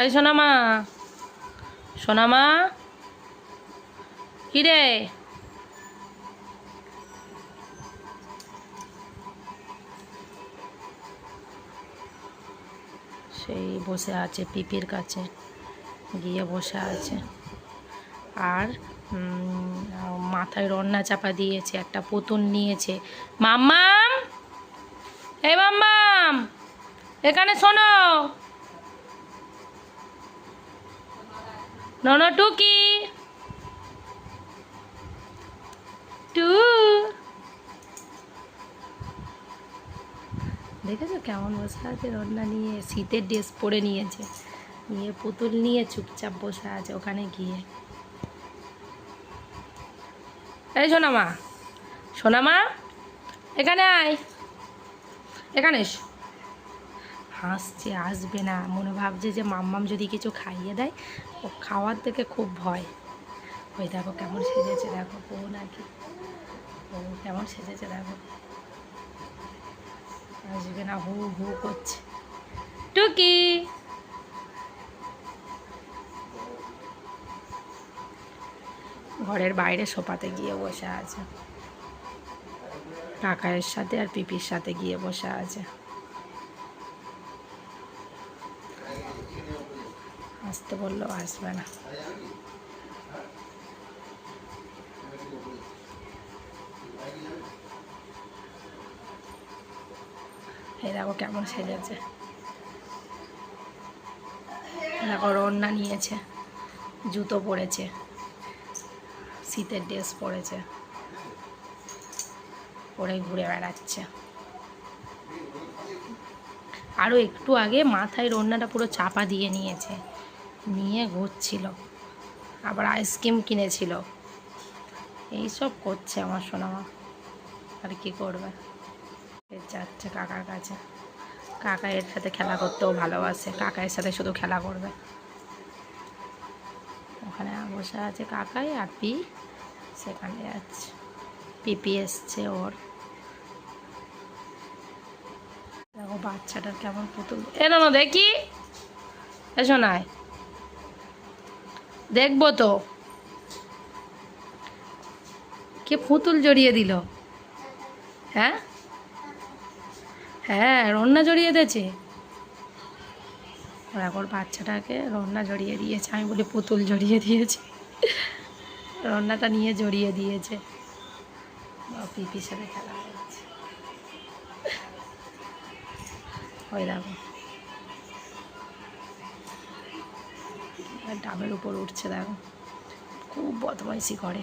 এই সোনামা সোনামা কি রে সেই বসে আছে পিপির কাছে, গিয়ে বসে আছে। আর মাথায় রন্না চাপা দিয়েছে, একটা পুতুল নিয়েছে। মাম্মাম? এই মাম্মাম, এখানে শোনো। ননো টুকি। টু। দেখেছ কেমন বসে আছে? রন্না নিয়ে শীতের ড্রেস পরে নিয়েছে। নিয়ে পুতুল নিয়ে চুপচাপ বসে আছে ওখানে গিয়ে। এই সোনামা। সোনামা, এখানে আয়। এখানে এসো। হাসছে, আসবে না। মনে ভাবছে যে মাম্মাম যদি কিছু খাইয়ে দেয়, ও খাওয়ার থেকে খুব ভয়। ওই দেখো কেমন সেজেছে, দেখো ও নাকি ও কেমন সেজেছে, দেখো। আসবে না, হু হু করছে। টুকি! ঘরের বাইরে সোফাতে গিয়ে বসে আছে। কাকায়ের সাথে আর পিপির সাথে গিয়ে বসে আছে। আসতে বললেও আসবে না। দেখো কেমন সেজেছে। দেখো রন্না নিয়েছে, জুতো পরেছে, শীতের ড্রেস পরেছে পরে ঘুরে বেড়াচ্ছে। আরও একটু আগে মাথায় রন্নাটা পুরো চাপা দিয়ে নিয়েছে। নিয়ে ঘুরছিল। আবার আইসক্রিম কিনেছিল। এইসব করছে আমার সোনামা। আর কি করবে? এ যাচ্ছে কাকার কাছে। কাকা এর সাথে খেলা করতেও ভালোবাসে। কাকায়ের সাথে শুধু খেলা করবে। ওখানে বসে আছে কাকাই আর পি। সেখানে যাচ্ছে। পিপি এসছে ওর। দেখো বাচ্চাটার কেমন পুতুল। এলো না দেখি। এসো নাই দেখব তো। কে পুতুল জড়িয়ে দিল? হ্যাঁ? হ্যাঁ রন্না জড়িয়ে দিয়েছে? ওর বাচ্চাটাকে রন্না জড়িয়ে দিয়েছে। আমি বলি পুতুল জড়িয়ে দিয়েছে। রন্নাটা নিয়ে জড়িয়ে দিয়েছে। বা পিপির সাথে খেলা হয়েছে। ওই দেখো ডাবের উপর উঠছে দেখো। খুব বদমাইশি করে।